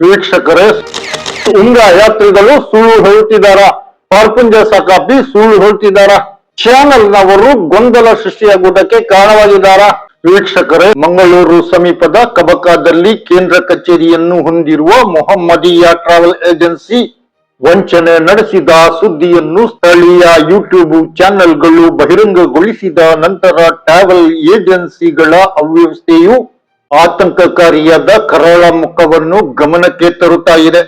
ವೀಕ್ಷಕರೇ, ಉಂಗ ಯಾತ್ರಿಗಳು ಸುಳ್ಳು ಹೇಳುತ್ತಿದ್ದಾರ ಪಾರ್ಪುಂಜ ಸಕಾಪಿ ಸುಳ್ಳು ಹೇಳುತ್ತಿದ್ದಾರ ಚಾನಲ್ ನವರು ಗೊಂದಲ ಸೃಷ್ಟಿಯಾಗುವುದಕ್ಕೆ ಕಾರಣವಾಗಿದ್ದಾರ? ವೀಕ್ಷಕರೇ, ಮಂಗಳೂರು ಸಮೀಪದ ಕಬಕಾದಲ್ಲಿ ಕೇಂದ್ರ ಕಚೇರಿಯನ್ನು ಹೊಂದಿರುವ ಮೊಹಮ್ಮದಿಯಾ ಟ್ರಾವೆಲ್ ಏಜೆನ್ಸಿ ವಂಚನೆ ನಡೆಸಿದ ಸುದ್ದಿಯನ್ನು ಸ್ಥಳೀಯ ಯೂಟ್ಯೂಬ್ ಚಾನೆಲ್ಗಳು ಬಹಿರಂಗಗೊಳಿಸಿದ ನಂತರ ಟ್ರಾವೆಲ್ ಏಜೆನ್ಸಿಗಳ ಅವ್ಯವಸ್ಥೆಯು ಆತಂಕಕಾರಿಯಾದ ಕರಾಳ ಮುಖವನ್ನು ಗಮನಕ್ಕೆ ತರುತ್ತಾ ಇದೆ.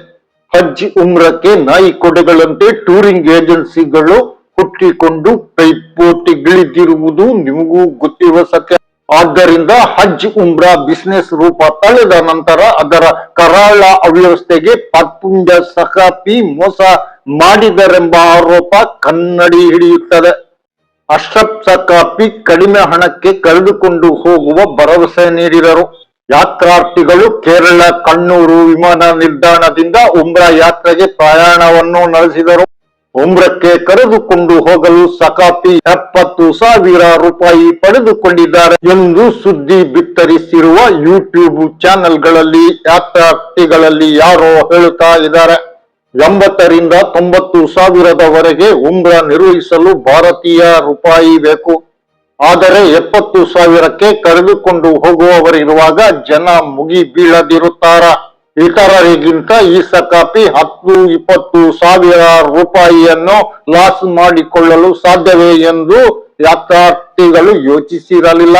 ಹಜ್ ಉಮ್ರಕ್ಕೆ ನಾಯಿ ಕೊಡೆಗಳಂತೆ ಟೂರಿಂಗ್ ಏಜೆನ್ಸಿಗಳು ಹುಟ್ಟಿಕೊಂಡು ಪೈಪೋಟಿಗಿಳಿದಿರುವುದು ನಿಮಗೂ ಗೊತ್ತಿರುವ ಸತ್ಯ. ಆದ್ದರಿಂದ ಹಜ್ ಉಮ್ರಾ ಬಿಸ್ನೆಸ್ ರೂಪ ತಳೆದ ನಂತರ ಅದರ ಕರಾಳ ಅವ್ಯವಸ್ಥೆಗೆ ಪತ್ಪುಂಜ ಸಹಾಪಿ ಮೋಸ ಮಾಡಿದರೆಂಬ ಆರೋಪ ಕನ್ನಡಿ ಹಿಡಿಯುತ್ತದೆ. ಅಶ್ರಫ್ ಸಕಾಪಿ ಕಡಿಮೆ ಹಣಕ್ಕೆ ಕರೆದುಕೊಂಡು ಹೋಗುವ ಭರವಸೆ ನೀಡಿದರು. ಯಾತ್ರಾರ್ಥಿಗಳು ಕೇರಳ, ಕಣ್ಣೂರು ವಿಮಾನ ನಿಲ್ದಾಣದಿಂದ ಉಮ್ರಾ ಯಾತ್ರೆಗೆ ಪ್ರಯಾಣವನ್ನು ನಡೆಸಿದರು. ಉಮ್ರಕ್ಕೆ ಕರೆದುಕೊಂಡು ಹೋಗಲು ಸಕಾಪಿ ಎಪ್ಪತ್ತು ಸಾವಿರ ರೂಪಾಯಿ ಪಡೆದುಕೊಂಡಿದ್ದಾರೆ ಎಂದು ಸುದ್ದಿ ಬಿತ್ತರಿಸಿರುವ ಯೂಟ್ಯೂಬ್ ಚಾನೆಲ್ಗಳಲ್ಲಿ ಯಾತ್ರಾರ್ಥಿಗಳಲ್ಲಿ ಯಾರೋ ಹೇಳುತ್ತಾ ಇದ್ದಾರೆ. ಎಂಬತ್ತರಿಂದ ತೊಂಬತ್ತು ಸಾವಿರದವರೆಗೆ ಉಮ್ರ ನಿರ್ವಹಿಸಲು ಭಾರತೀಯ ರೂಪಾಯಿ ಬೇಕು. ಆದರೆ ಎಪ್ಪತ್ತು ಸಾವಿರಕ್ಕೆ ಕರೆದುಕೊಂಡು ಹೋಗುವವರಿರುವಾಗ ಜನ ಮುಗಿ ಬೀಳದಿರುತ್ತಾರ. ಇತರರಿಗಿಂತ ಈ ಸಕಾಪಿ ಹತ್ತು, ಇಪ್ಪತ್ತು ಸಾವಿರ ರೂಪಾಯಿಯನ್ನು ಲಾಸ್ ಮಾಡಿಕೊಳ್ಳಲು ಸಾಧ್ಯವೇ ಎಂದು ಯಾತ್ರಾರ್ಥಿಗಳು ಯೋಚಿಸಿರಲಿಲ್ಲ.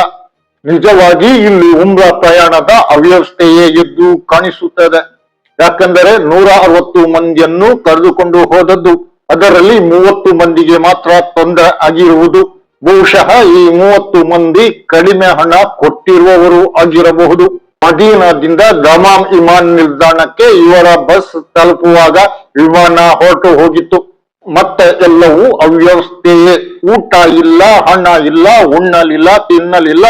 ನಿಜವಾಗಿ ಇಲ್ಲಿ ಉಮ್ರ ಪ್ರಯಾಣದ ಅವ್ಯವಸ್ಥೆಯೇ ಎದ್ದು ಕಾಣಿಸುತ್ತದೆ. ಯಾಕೆಂದರೆ ನೂರ ಅರವತ್ತು ಮಂದಿಯನ್ನು ಕರೆದುಕೊಂಡು ಹೋದದ್ದು, ಅದರಲ್ಲಿ ಮೂವತ್ತು ಮಂದಿಗೆ ಮಾತ್ರ ತೊಂದರೆ ಆಗಿರುವುದು. ಬಹುಶಃ ಈ ಮೂವತ್ತು ಮಂದಿ ಕಡಿಮೆ ಹಣ ಕೊಟ್ಟಿರುವವರು ಆಗಿರಬಹುದು. ಮದೀನಾದಿಂದ ದಮಾಮ್ ವಿಮಾನ ನಿಲ್ದಾಣಕ್ಕೆ ಇವರ ಬಸ್ ತಲುಪುವಾಗ ವಿಮಾನ ಹೊರಟು ಹೋಗಿತ್ತು. ಮತ್ತೆ ಎಲ್ಲವೂ ಅವ್ಯವಸ್ಥೆಯೇ. ಊಟ ಇಲ್ಲ, ಹಣ ಇಲ್ಲ, ಉಣ್ಣಲಿಲ್ಲ, ತಿನ್ನಲಿಲ್ಲ,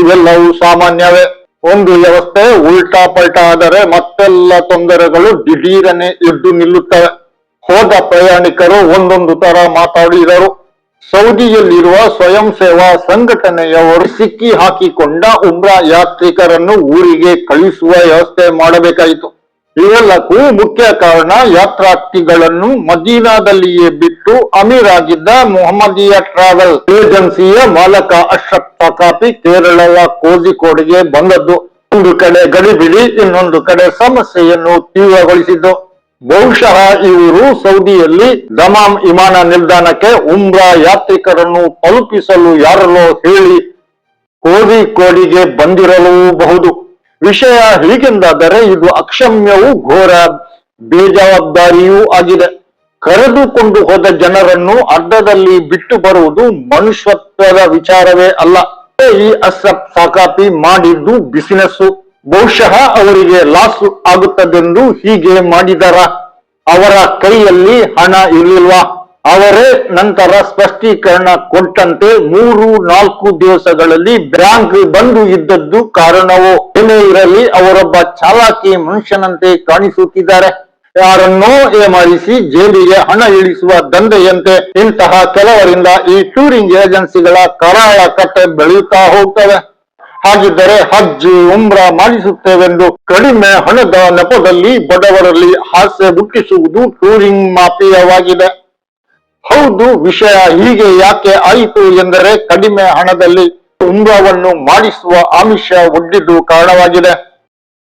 ಇವೆಲ್ಲವೂ ಸಾಮಾನ್ಯವೇ. ಒಂದು ವ್ಯವಸ್ಥೆ ಉಲ್ಟಾ ಪಲ್ಟಾ ಆದರೆ ಮತ್ತೆಲ್ಲ ತೊಂದರೆಗಳು ದಿಢೀರನೆ ಎದ್ದು ನಿಲ್ಲುತ್ತವೆ. ಹೋದ ಪ್ರಯಾಣಿಕರು ಒಂದೊಂದು ತರ ಮಾತಾಡಿದರು. ಸೌದಿಯಲ್ಲಿರುವ ಸ್ವಯಂ ಸೇವಾ ಸಂಘಟನೆಯವರು ಸಿಕ್ಕಿ ಹಾಕಿಕೊಂಡ ಉಮ್ರಾ ಯಾತ್ರಿಕರನ್ನು ಊರಿಗೆ ಕಳಿಸುವ ವ್ಯವಸ್ಥೆ ಮಾಡಬೇಕಾಯಿತು. ಇವೆಲ್ಲಕ್ಕೂ ಮುಖ್ಯ ಕಾರಣ ಯಾತ್ರಾರ್ಥಿಗಳನ್ನು ಮದೀನಾದಲ್ಲಿಯೇ ಬಿಟ್ಟು ಅಮೀರ್ ಆಗಿದ್ದ ಮೊಹಮ್ಮದಿಯ ಟ್ರಾವೆಲ್ ಏಜೆನ್ಸಿಯ ಮಾಲಕ ಅಶ್ರಫ್ ಪ್ರತಾಪಿ ಕೇರಳದ ಕೋಜಿಕೋಡ್ಗೆ ಬಂದದ್ದು. ಒಂದು ಕಡೆ ಗಡಿಬಿಡಿ, ಇನ್ನೊಂದು ಕಡೆ ಸಮಸ್ಯೆಯನ್ನು ತೀವ್ರಗೊಳಿಸಿದ್ದು. ಬಹುಶಃ ಇವರು ಸೌದಿಯಲ್ಲಿ ದಮಾಮ್ ವಿಮಾನ ನಿಲ್ದಾಣಕ್ಕೆ ಉಮ್ರಾ ಯಾತ್ರಿಕರನ್ನು ತಲುಪಿಸಲು ಯಾರಲ್ಲೋ ಹೇಳಿ ಕೋಡಿಗೆ ಬಂದಿರಲೂಬಹುದು ವಿಷಯ ಹೀಗೆಂದಾದರೆ ಇದು ಅಕ್ಷಮ್ಯವೂ ಘೋರ, ಬೇಜವಾಬ್ದಾರಿಯೂ ಆಗಿದೆ. ಕರೆದುಕೊಂಡು ಹೋದ ಜನರನ್ನು ಅಡ್ಡದಲ್ಲಿ ಬಿಟ್ಟು ಬರುವುದು ಮನುಷ್ಯತ್ವದ ವಿಚಾರವೇ ಅಲ್ಲ. ಈ ಅಸ್ರಫ್ ಸಾಕಾಪಿ ಮಾಡಿದ್ದು ಬಿಸಿನೆಸ್ಸು. ಬಹುಶಃ ಅವರಿಗೆ ಲಾಸ್ ಆಗುತ್ತದೆಂದು ಹೀಗೆ ಮಾಡಿದರ? ಅವರ ಕೈಯಲ್ಲಿ ಹಣ ಇರಲಿಲ್ವಾ? ಅವರೇ ನಂತರ ಸ್ಪಷ್ಟೀಕರಣ ಕೊಟ್ಟಂತೆ ಮೂರು ನಾಲ್ಕು ದಿವಸಗಳಲ್ಲಿ ಬ್ಯಾಂಕ್ ಬಂದು ಇದ್ದದ್ದು ಕಾರಣವೋ? ಏನೇ ಇರಲಿ, ಅವರೊಬ್ಬ ಚಾಲಾಕಿ ಮನುಷ್ಯನಂತೆ ಕಾಣಿಸುತ್ತಿದ್ದಾರೆ. ಯಾರನ್ನೋ ಏಮಾರಿಸಿ ಜೇಬಿಗೆ ಹಣ ಇಳಿಸುವ ದಂಧೆಯಂತೆ ಇಂತಹ ಕೆಲವರಿಂದ ಈ ಟೂರಿಂಗ್ ಏಜೆನ್ಸಿಗಳ ಕರಾಳ ಕಟ್ಟೆ ಬೆಳೆಯುತ್ತಾ ಹೋಗ್ತವೆ. ಹಾಗಿದ್ದರೆ ಹಜ್ ಉಮ್ರ ಮಾಡಿಸುತ್ತೇವೆಂದು ಕಡಿಮೆ ಹಣದ ನೆಪದಲ್ಲಿ ಬಡವರಲ್ಲಿ ಹಾಸ್ಯ ಹುಟ್ಟಿಸುವುದು ಟೂರಿಂಗ್ ಮಾಫಿಯವಾಗಿದೆ. ಹೌದು, ವಿಷಯ ಹೀಗೆ ಯಾಕೆ ಆಯಿತು ಎಂದರೆ ಕಡಿಮೆ ಹಣದಲ್ಲಿ ಉಮ್ರವನ್ನು ಮಾಡಿಸುವ ಆಮಿಷ ಒಡ್ಡಿದ್ದು ಕಾರಣವಾಗಿದೆ.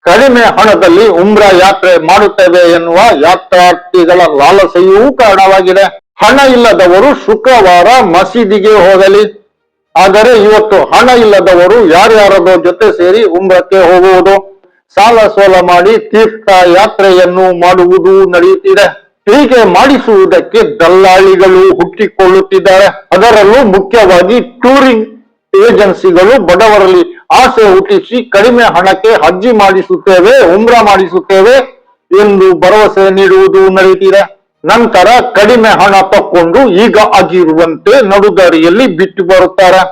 ಕಡಿಮೆ ಹಣದಲ್ಲಿ ಉಮ್ರಾ ಯಾತ್ರೆ ಮಾಡುತ್ತೇವೆ ಎನ್ನುವ ಯಾತ್ರಾರ್ಥಿಗಳ ಲಾಲಸೆಯೂ ಕಾರಣವಾಗಿದೆ. ಹಣ ಇಲ್ಲದವರು ಶುಕ್ರವಾರ ಮಸೀದಿಗೆ ಹೋಗಲಿ. ಆದರೆ ಇವತ್ತು ಹಣ ಇಲ್ಲದವರು ಯಾರ್ಯಾರದೋ ಜೊತೆ ಸೇರಿ ಉಮ್ರಕ್ಕೆ ಹೋಗುವುದು. ಸಾಲ ಸೋಲ ಮಾಡಿ ತೀರ್ಥ ಯಾತ್ರೆಯನ್ನು ಮಾಡುವುದು ನಡೆಯುತ್ತಿದೆ. ಹೀಗೆ ಮಾಡಿಸುವುದಕ್ಕೆ ದಲ್ಲಾಳಿಗಳು ಹುಟ್ಟಿಕೊಳ್ಳುತ್ತಿದ್ದಾರೆ. ಅದರಲ್ಲೂ ಮುಖ್ಯವಾಗಿ ಟೂರಿಂಗ್ ಏಜೆನ್ಸಿಗಳು ಬಡವರಲ್ಲಿ ಆಸೆ ಹುಟ್ಟಿಸಿ ಕಡಿಮೆ ಹಣಕ್ಕೆ ಹಜ್ಜಿ ಮಾಡಿಸುತ್ತೇವೆ, ಉಮ್ರಾ ಮಾಡಿಸುತ್ತೇವೆ ಎಂದು ಭರವಸೆ ನೀಡುವುದು ನಡೆಯುತ್ತಿದೆ ನಂತರ ಕಡಿಮೆ ಹಣ ತಕ್ಕೊಂಡು ಈಗ ಆಗಿರುವಂತೆ ನಡುದಾರಿಯಲ್ಲಿ ಬಿಟ್ಟು ಬರುತ್ತಾರೆ.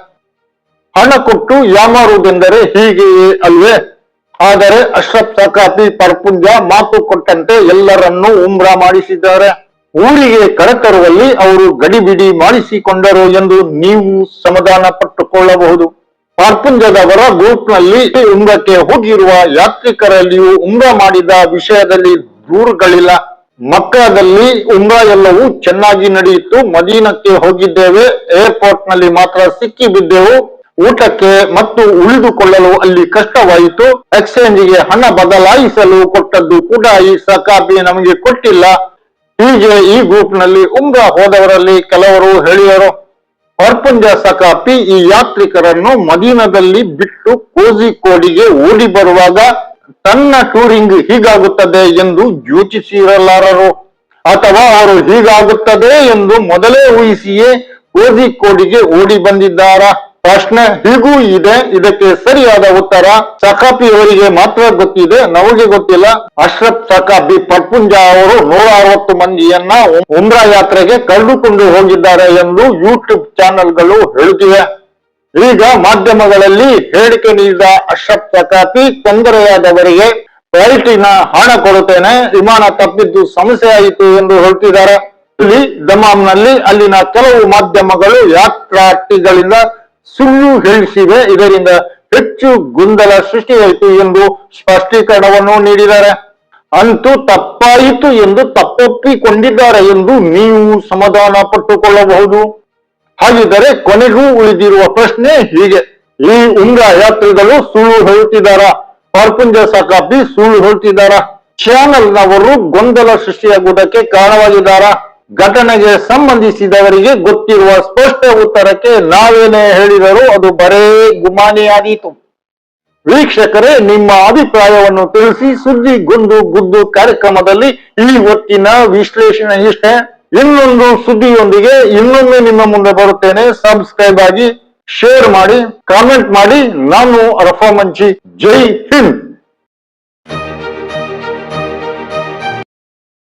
ಹಣ ಕೊಟ್ಟು ಯಾಮಾರುವುದೆಂದರೆ ಹೀಗೆಯೇ ಅಲ್ವೇ? ಆದರೆ ಅಶ್ರಫ್ ಸಕಾಫಿ ಪರ್ಪುಂಜ ಮಾತು ಕೊಟ್ಟಂತೆ ಎಲ್ಲರನ್ನೂ ಉಮ್ರಾ ಮಾಡಿಸಿದ್ದಾರೆ. ಊರಿಗೆ ಕರೆತರುವಲ್ಲಿ ಅವರು ಗಡಿಬಿಡಿ ಮಾಡಿಸಿಕೊಂಡರು ಎಂದು ನೀವು ಸಮಾಧಾನ ಪಟ್ಟುಕೊಳ್ಳಬಹುದು. ಪಾರ್ಪುಂಜದವರ ಗ್ರೂಪ್ನಲ್ಲಿ ಉಂಗಕ್ಕೆ ಹೋಗಿರುವ ಯಾತ್ರಿಕರಲ್ಲಿಯೂ ಉಂಗ ಮಾಡಿದ ವಿಷಯದಲ್ಲಿ ದೂರುಗಳಿಲ್ಲ. ಮಕ್ಕಳದಲ್ಲಿ ಉಂಗ ಎಲ್ಲವೂ ಚೆನ್ನಾಗಿ ನಡೆಯಿತು. ಮದೀನಕ್ಕೆ ಹೋಗಿದ್ದೇವೆ. ಏರ್ಪೋರ್ಟ್ನಲ್ಲಿ ಮಾತ್ರ ಸಿಕ್ಕಿ ಬಿದ್ದೆವು ಊಟಕ್ಕೆ ಮತ್ತು ಉಳಿದುಕೊಳ್ಳಲು ಅಲ್ಲಿ ಕಷ್ಟವಾಯಿತು. ಎಕ್ಸ್ಚೇಂಜಿಗೆ ಹಣ ಬದಲಾಯಿಸಲು ಕೊಟ್ಟದ್ದು ಕೂಡ ಈ ಸಕಾಪಿ ನಮಗೆ ಕೊಟ್ಟಿಲ್ಲ. ಹೀಗೆ ಈ ಗ್ರೂಪ್ನಲ್ಲಿ ಉಂಗ ಹೋದವರಲ್ಲಿ ಕೆಲವರು ಹೇಳಿದರು. ಹೊರ್ಪುಂಜ ಸಕಾಪಿ ಈ ಯಾತ್ರಿಕರನ್ನು ಮದೀನದಲ್ಲಿ ಬಿಟ್ಟು ಕೋಜಿಕೋಡಿಗೆ ಓಡಿ ಬರುವಾಗ ತನ್ನ ಟೂರಿಂಗ್ ಹೀಗಾಗುತ್ತದೆ ಎಂದು ಯೋಚಿಸಿರಲಾರರು ಅಥವಾ ಅವರು ಹೀಗಾಗುತ್ತದೆ ಎಂದು ಮೊದಲೇ ಊಹಿಸಿಯೇ ಕೋಜಿಕೋಡಿಗೆ ಓಡಿ ಬಂದಿದ್ದಾರ? ಪ್ರಶ್ನೆ ಹೀಗೂ ಇದೆ. ಇದಕ್ಕೆ ಸರಿಯಾದ ಉತ್ತರ ಸಖಾಪಿ ಅವರಿಗೆ ಮಾತ್ರ ಗೊತ್ತಿದೆ. ನಮಗೆ ಗೊತ್ತಿಲ್ಲ. ಅಶ್ರಫ್ ಸಖಾಬಿ ಪಟ್ಪುಂಜ ಅವರು ನೂರ ಅರವತ್ತು ಮಂದಿಯನ್ನ ಉಮ್ರಾ ಯಾತ್ರೆಗೆ ಕಳೆದುಕೊಂಡು ಹೋಗಿದ್ದಾರೆ ಎಂದು ಯೂಟ್ಯೂಬ್ ಚಾನೆಲ್ಗಳು ಹೇಳುತ್ತಿವೆ. ಈಗ ಮಾಧ್ಯಮಗಳಲ್ಲಿ ಹೇಳಿಕೆ ನೀಡಿದ ಅಶ್ರಫ್ ಸಖಾಪಿ ತೊಂದರೆಯಾದವರಿಗೆ ಫ್ಲೈಟಿನ ಹಣ ಕೊಡುತ್ತೇನೆ. ವಿಮಾನ ತಪ್ಪಿದ್ದು ಸಮಸ್ಯೆ ಆಯಿತು ಎಂದು ಹೇಳ್ತಿದ್ದಾರೆ. ಇಲ್ಲಿ ದಮಾಮ್ನಲ್ಲಿ ಅಲ್ಲಿನ ಕೆಲವು ಮಾಧ್ಯಮಗಳು ಯಾತ್ರಾರ್ಥಿಗಳಿಂದ ಸುಳ್ಳು ಹೇಳಿಸಿವೆ. ಇದರಿಂದ ಹೆಚ್ಚು ಗೊಂದಲ ಸೃಷ್ಟಿಯಾಯಿತು ಎಂದು ಸ್ಪಷ್ಟೀಕರಣವನ್ನು ನೀಡಿದ್ದಾರೆ. ಅಂತೂ ತಪ್ಪಾಯಿತು ಎಂದು ತಪ್ಪೊಪ್ಪಿಕೊಂಡಿದ್ದಾರೆ ಎಂದು ನೀವು ಸಮಾಧಾನ ಪಟ್ಟುಕೊಳ್ಳಬಹುದು. ಹಾಗಿದ್ದರೆ ಕೊನೆಗೂ ಉಳಿದಿರುವ ಪ್ರಶ್ನೆ ಹೀಗೆ. ಈ ಉಂಗ್ರ ಯಾತ್ರಿಗಳು ಸುಳ್ಳು ಹೇಳುತ್ತಿದ್ದಾರ? ಪಾರ್ಪುಂಜ ಸಕಾಪಿ ಸುಳ್ಳು ಹೇಳುತ್ತಿದ್ದಾರ? ಚಾನಲ್ನವರು ಗೊಂದಲ ಸೃಷ್ಟಿಯಾಗುವುದಕ್ಕೆ ಕಾರಣವಾಗಿದ್ದಾರ? ಘಟನೆಗೆ ಸಂಬಂಧಿಸಿದವರಿಗೆ ಗೊತ್ತಿರುವ ಸ್ಪಷ್ಟ ಉತ್ತರಕ್ಕೆ ನಾವೇನೇ ಹೇಳಿದರೂ ಅದು ಬರೇ ಗುಮಾನಿಯಾದೀತು ವೀಕ್ಷಕರೇ, ನಿಮ್ಮ ಅಭಿಪ್ರಾಯವನ್ನು ತಿಳಿಸಿ ಸುದ್ದಿ ಗುಂದು ಗುದ್ದು ಕಾರ್ಯಕ್ರಮದಲ್ಲಿ ಈ ಹೊತ್ತಿನ ವಿಶ್ಲೇಷಣೆ ಇಷ್ಟೇ. ಇನ್ನೊಂದು ಸುದ್ದಿಯೊಂದಿಗೆ ಇನ್ನೊಮ್ಮೆ ನಿಮ್ಮ ಮುಂದೆ ಬರುತ್ತೇನೆ. ಸಬ್ಸ್ಕ್ರೈಬ್ ಆಗಿ ಶೇರ್ ಮಾಡಿ ಕಾಮೆಂಟ್ ಮಾಡಿ. ನಾನು ರಫಾ ಜೈ ಹಿಂದ್!